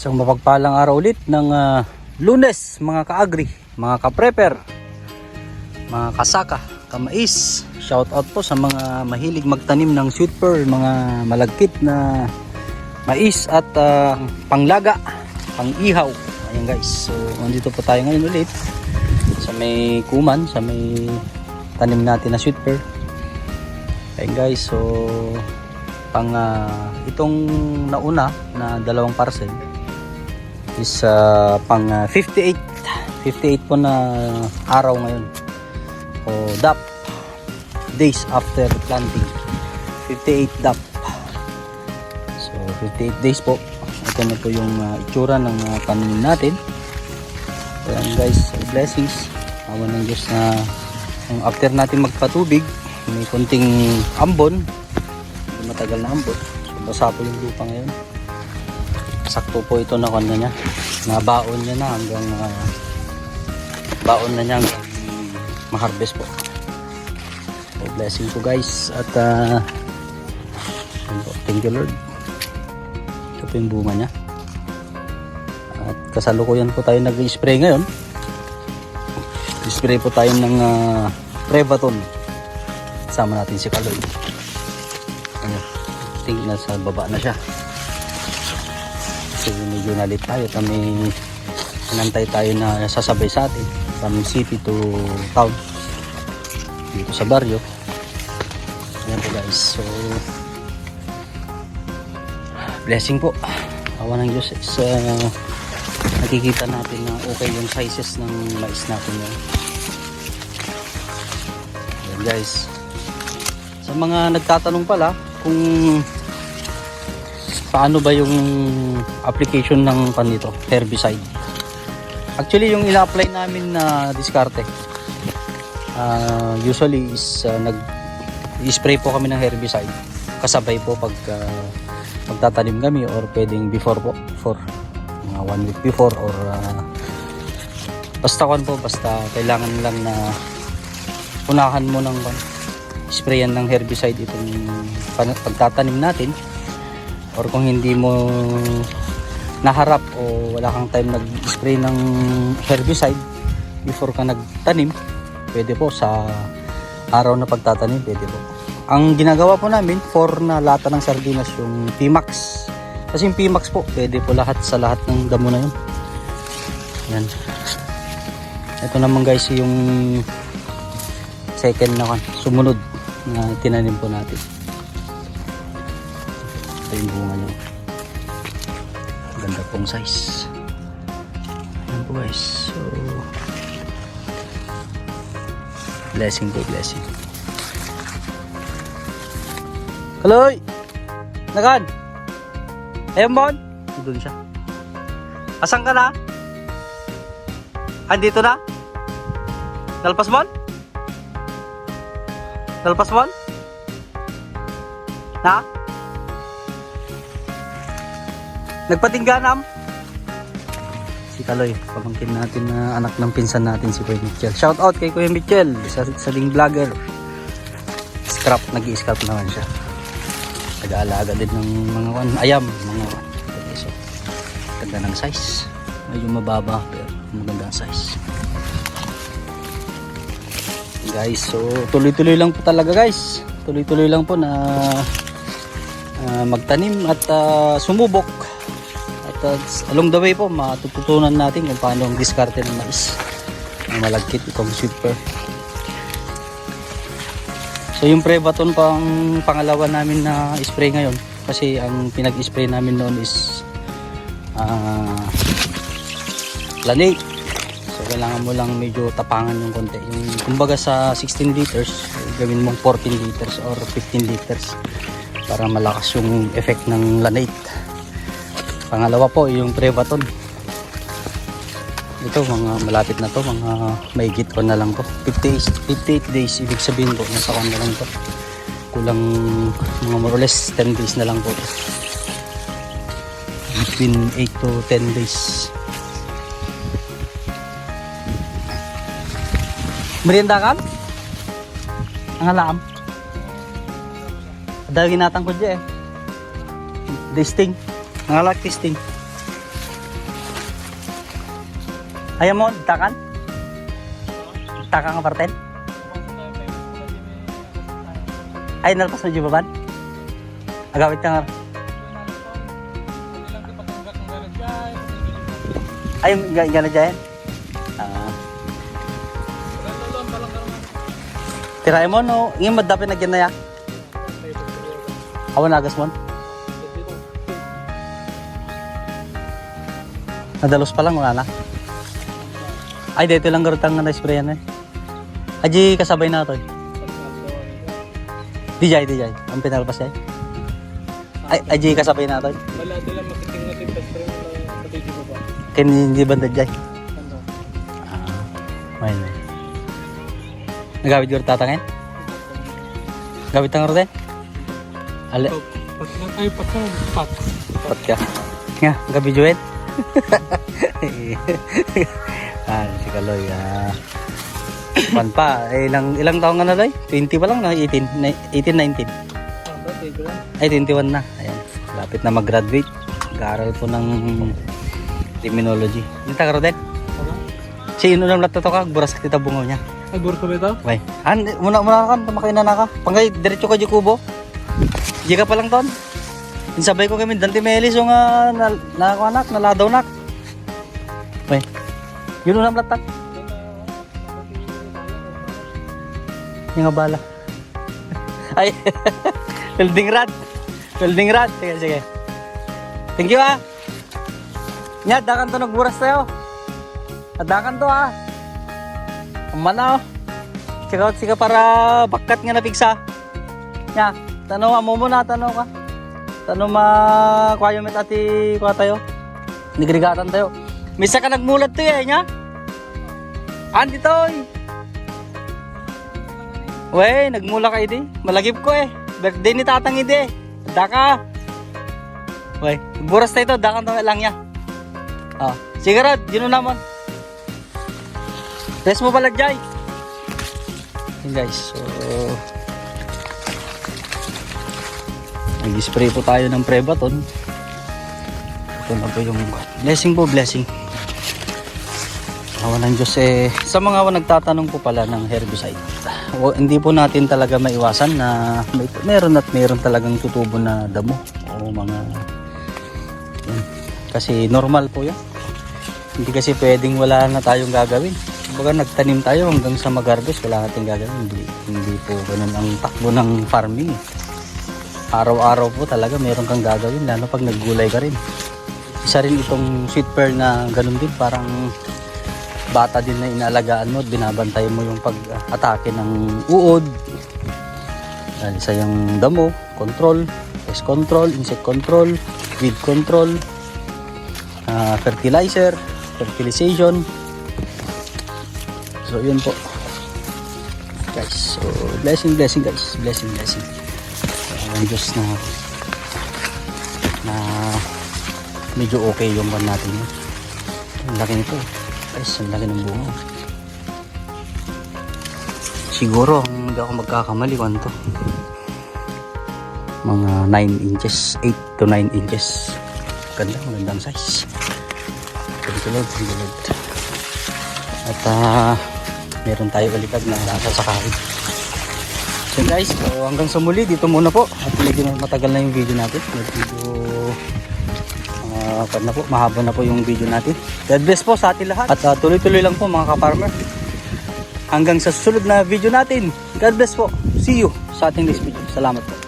Isang mapagpalang araw ulit ng ah, lunes mga kaagri, mga kaprepper, mga kasaka, kamais. Shout out po sa mga mahilig magtanim ng sweet pearl, mga malagkit na mais at ah, panglaga, pang-ihaw. Ayan guys, so nandito po tayo ngayon ulit sa may kuman, sa may tanim natin na sweet pearl. Ayan guys, so pang ah, itong nauna na dalawang parcel is ah, pang ah, 58 58 po na araw ngayon. O DAP. Days after planting. 58 DAP. So 58 days po. Ito na po yung ah, itsura ng uh, pananim natin. Ayan guys. Blessings. Awan ng Diyos na yung after natin magpatubig may konting ambon. Matagal na ambon. So basa po yung lupa ngayon sakto po ito na kanya niya. Na baon niya na hanggang ah, baon na niya hanggang ma-harvest po. So blessing po guys. At po, thank you Lord. Ito po yung bunga niya. At kasalukuyan po tayo nag-spray ngayon. Spray po tayo ng uh, Prevaton. Sama natin si Kaloy. Ayan. tingin na sa baba na siya kasi medyo nalit tayo kami nantay tayo na sasabay sa atin from city to town dito sa baryo. Ayan po guys. So blessing po. Awa ng Diyos is uh, nakikita natin na okay yung sizes ng mais natin yun ayan guys. Sa mga nagtatanong pala kung paano ba yung application ng panito herbicide? Actually yung ina-apply namin na diskarte ah, usually is ah, nag spray po kami ng herbicide. Kasabay po pag ah, magtatanim kami or pwedeng before po for mga one week before or ah, basta kwan po basta kailangan lang na unahan mo ng kwan, sprayan ng herbicide itong pagtatanim natin or kung hindi mo naharap o wala kang time nag-spray ng herbicide before ka nagtanim, pwede po sa araw na pagtatanim, pwede po. Ang ginagawa po namin, for na lata ng sardinas yung Pimax. Kasi yung Pimax po, pwede po lahat sa lahat ng damo na yun. Yan. Ito naman guys yung second na sumunod na tinanim po natin. Ito yung bunga niya. Ganda pong size. Ayan po guys. So, blessing po, blessing. Kaloy! Nagan! Ayun bon? Doon siya. Asan ka na? Andito na? Dalpas mon? Dalpas mon? Na? Nagpatingganam? Si Kaloy, pamangkin natin na anak ng pinsan natin si Kuya Mitchell. Shout out kay Kuya Mitchell, sa saling vlogger. Scrap, nag-i-scrap naman siya. Nag-aalaga din ng mga wan, ayam, mga so, ganda ng size. Medyo mababa, pero maganda ang size. Guys, so tuloy-tuloy lang po talaga guys. Tuloy-tuloy lang po na ah, magtanim at ah, sumubok. Uh, along the way po, matututunan natin kung paano ang diskarte ng mais. Ang malagkit itong super. So yung Prevaton pang pangalawa namin na spray ngayon. Kasi ang pinag-spray namin noon is ah Lanate. So kailangan mo lang medyo tapangan yung konti. Yung kumbaga sa 16 liters, gawin mong 14 liters or 15 liters para malakas yung effect ng lanate. Pangalawa po yung Prevaton. Ito mga malapit na to, mga maigit ko na lang to. 58, 58 days, ibig sabihin po, nasa kan na lang to. Kulang mga more or less 10 days na lang po. Between 8 to 10 days. Merienda kan? Ang alam. Dahil ginatang ko dyan eh. Testing. Ang alak testing. Ayaw mo, takan? Takan ka parten? Ay, nalpas mo jubaban? Agawit ka nga. Ay, ga- gana dyan? Ah. Tiraay mo, no? Ngayon, madapin na gyan na ya. Awan nagas mo? Nadalos pa lang, wala na. Ay, dito lang garutang nga na-sprayan eh. Aji, kasabay na ito eh. Dijay, dijay. Ang pinalpas eh. Ay, aji, kasabay na ito eh. Wala sila makiting natin sa spring na patiti ko ba? Kin hindi banda dijay. Ano? Ah, may may. Nagawid ko tatangin? Gawid tang rote? Ale, Pat na ay pat na pat. pat ka. Nga, gabi juwet. ah, si Kaloy. Ah. Pan pa, eh, ilang, ilang taong ka na Loy? 20 pa lang, no? 18, ni- 18, 19. Ah, ba dito ba? Ay, 21 na. Ayan. Lapit na mag-graduate. Nag-aaral po ng criminology. Yung taga Rodel. Ano? Si ino lang lato ka, buras ka tita bungaw niya. Ay burko ba ito? Bay. An, muna muna ka, tumakay na naka. Pangay, diretso ka di kubo. Di ka pa lang ton. Insabay ko kami, Dante Melis yung uh, na, na, anak, naladaw nak. Bay. Yun lang latak. Yung nga bala. Ay, welding rod. Welding rod. Sige, sige. Thank you ah. Nya, dakan to nagburas tayo. Dakan to ah. Mana oh. Check out sika para bakat nga napigsa. Nya, tanaw mo muna, tanaw ka. Tanaw ma kwayo met ati kwa tayo. Nigrigatan tayo. Misa ka nagmulat to eh, nya. Andi toy. Wey, nagmula ka idi. Malagip ko eh. Birthday ni tatang idi. Daka. Wey, buras tayo to. Dakan to lang niya. Ah, sigurad, yun naman. Rest mo pala, Jai. Yun guys, so... Nag-spray po tayo ng Prebaton. Ito na po yung blessing po, blessing. Awa ng Diyos eh. Sa mga nagtatanong po pala ng herbicide. O, hindi po natin talaga maiwasan na may, meron at meron talagang tutubo na damo o mga yun. kasi normal po yan hindi kasi pwedeng wala na tayong gagawin Kumbaga nagtanim tayo hanggang sa mag-harvest wala nating gagawin hindi, hindi po ganun ang takbo ng farming araw-araw po talaga meron kang gagawin lalo pag naggulay ka rin isa rin itong sweet pearl na ganun din parang bata din na inaalagaan mo binabantay mo yung pag-atake ng uod dahil sa yung damo, control, pest control, insect control, weed control, ah, fertilizer, fertilization. So, yun po. Guys, so, blessing, blessing guys. Blessing, blessing. Ang Diyos na na medyo okay yung ban natin yun. Ang laki nito. Guys, ang laki ng bunga. Siguro, hindi ako magkakamali, kung to? Mga 9 inches, 8 to 9 inches. Ganda, magandang size. You Lord. At ah, meron tayo ulit na sasakahin. So guys, so hanggang sa muli, dito muna po. At medyo matagal na yung video natin. Medyo uh, na po, mahaba na po yung video natin. God bless po sa atin lahat. At ah, tuloy-tuloy lang po mga ka-farmer. Hanggang sa susunod na video natin. God bless po. See you sa ating next video. Salamat po.